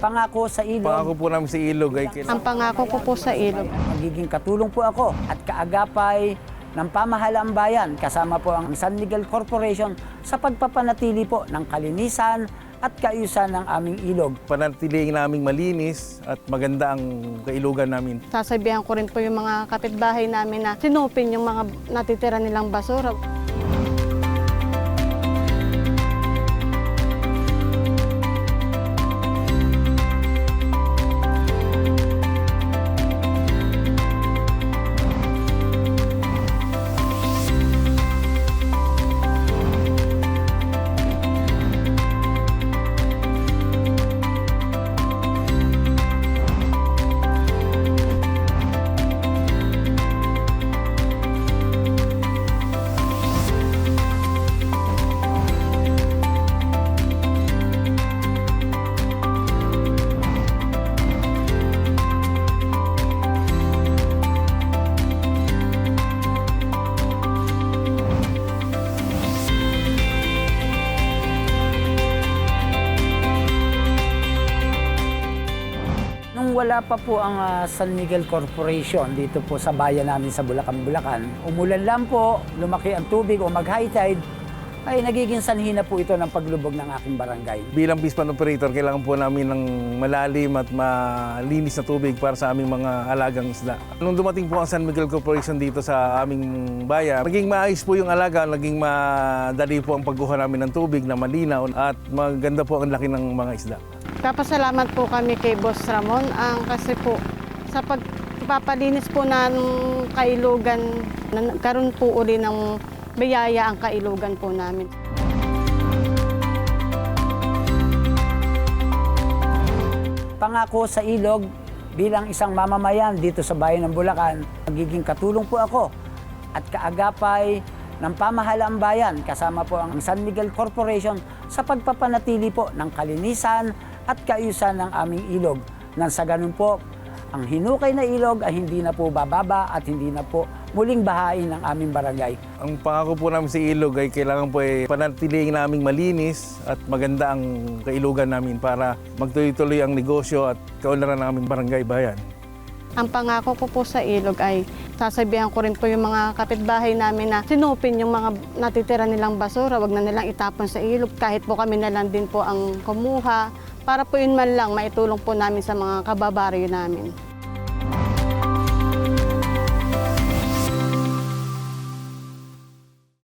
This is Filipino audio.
Pangako sa ilog, Pangako po namin sa ilog ay kailangan Ang pangako ko po sa ilog, magiging katulong po ako at kaagapay ng pamahalaang bayan kasama po ang San Miguel Corporation sa pagpapanatili po ng kalinisan at kaayusan ng aming ilog. panatilihin naming malinis at maganda ang kailugan namin. sasabihan ko rin po yung mga kapitbahay namin na sinupin yung mga natitira nilang basura. Wala pa po ang ah, San Miguel Corporation dito po sa bayan namin sa Bulacan, Bulacan, umulan lang po, lumaki ang tubig o mag-high tide, ay nagiging sanhi na po ito ng paglubog ng aking barangay. Bilang pispan operator, kailangan po namin ng malalim at malinis na tubig para sa aming mga alagang isda. Nung dumating po ang San Miguel Corporation dito sa aming bayan, naging maayos po yung alaga, naging madali po ang pagkuha namin ng tubig na malinaw at maganda po ang laki ng mga isda. Kapasalamat po kami kay Boss Ramon ang kasi po sa pagpapalinis po ng kailugan, na nagkaroon po uli ng biyaya ang kailugan po namin. Pangako sa ilog bilang isang mamamayan dito sa bayan ng Bulacan, magiging katulong po ako at kaagapay ng pamahalaang bayan kasama po ang San Miguel Corporation sa pagpapanatili po ng kalinisan at kaayusan ng aming ilog. Nang sa ganun po, ang hinukay na ilog ay hindi na po bababa at hindi na po muling bahain ng aming barangay. Ang pangako po namin sa ilog ay kailangan po ay panatilihin naming malinis at maganda ang kailugan namin para magtuloy-tuloy ang negosyo at kaunlaran ng aming barangay bayan. Ang pangako ko po sa ilog ay sasabihan ko rin po yung mga kapitbahay namin na sinupin yung mga natitira nilang basura, wag na nilang itapon sa ilog. Kahit po kami na lang din po ang kumuha para po yun man lang maitulong po namin sa mga kababaryo namin.